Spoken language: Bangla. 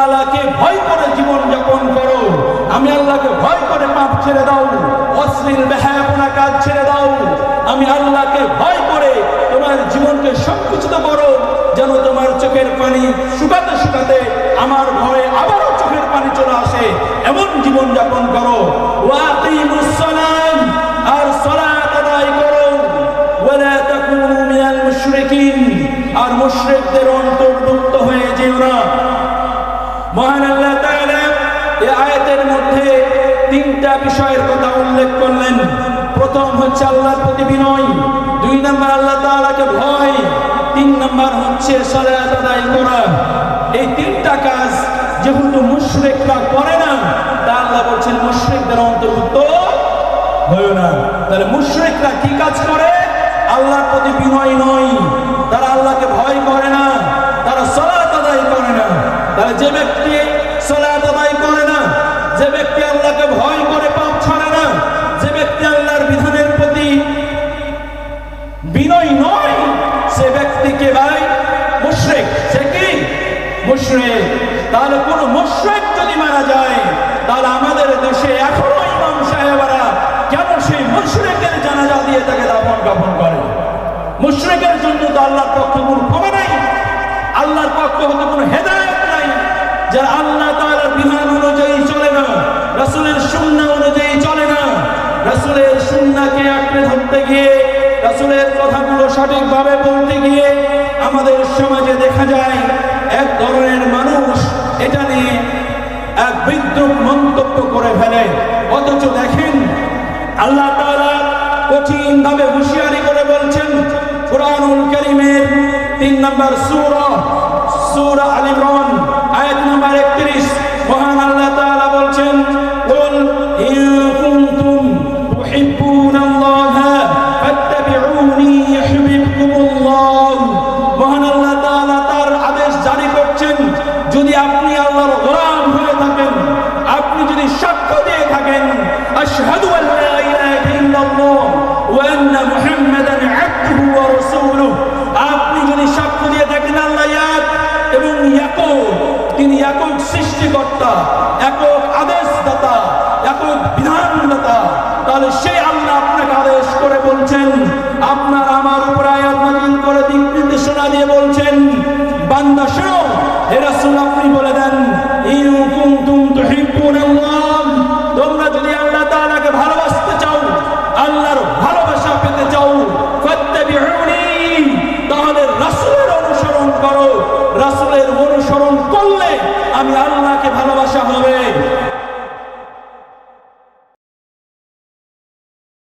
আল্লাহকে ভয় করে জীবন যাপন করো। আমি আল্লাহকে ভয় করে পাপ ছেড়ে দাও। অশ্লীল বেহায়াপনা কাজ ছেড়ে দাও। আমি আল্লাহকে ভয় করে তোমার জীবনকে সংকুচিত করো, যেন তোমার চোখের পানি শুকাতে শুকাতে আমার ভয়ে আবারও চোখের পানি চলে আসে। এমন জীবন যাপন করো। মহান আল্লাহ এই আয়াতের মধ্যে তিনটা বিষয়ের কথা উল্লেখ করলেন। প্রথম হচ্ছে আল্লাহর প্রতি বিনয়, দুই নম্বর আল্লাহ তাআলাকে ভয়, তিন নম্বর হচ্ছে সালাত আদায় করা। এই তিনটা কাজ যেহেতু মুশরিকরা করে না, তা আল্লাহ বলছেন মুশরিকদের অন্তর্ভুক্ত হয় না। তাহলে মুশরিকরা কি কাজ করে? আল্লাহর প্রতি বিনয় নয়। তারা আল্লাহকে ভয় করে না। সে ব্যক্তিকে ভাই? মুশরিক। সে কি? মুশরিক। তাহলে কোন মুশরিক যদি মারা যায়, তাহলে আমাদের দেশে এখনও ইমাম সাহেবরা কেন সেই মুশরিকের জানাজা দিয়ে তাকে দাফন কাফন করে? মুশরিকের জন্য তো আল্লাহর পক্ষ কোনো ক্ষমা নাই। আল্লাহর পক্ষ হতে কোনো হেদায়েত নাই। যারা আল্লাহ তাআলার বিধান অনুযায়ী চলে না, রাসূলের সুন্নাহ অনুযায়ী চলে না, রাসূলের সুন্নাহকে আঁকড়ে ধরতে গিয়ে রাসূলের কথাগুলো সঠিকভাবে বলতে গিয়ে আমাদের সমাজে দেখা যায়, এক ধরনের মানুষ এটা নিয়ে এক বিদ্রুপ মন্তব্য করে ফেলে। অথচ দেখেন, আল্লাহ তাআলা কঠিন ভাবে হুঁশিয়ারি করে বলছেন, কোরআনুল কারীমের তিন নম্বর সুর সুর আল ইমরান, আয়াত নম্বর 31 সৃষ্টিকর্তা, একক আদেশদাতা, একক বিধানদাতা, তাহলে সেই আল্লাহ আপনাকে আদেশ করে বলছেন, আপনার আমার উপর আয়াত করে দিক নির্দেশনা দিয়ে বলছেন, বান্দা শুনো, হে রাসূল আপনি বলে দেন, ইন কুনতুম তুহিব্বুনাল্লাহ আমি আল্লাহকে ভালোবাসা হবে।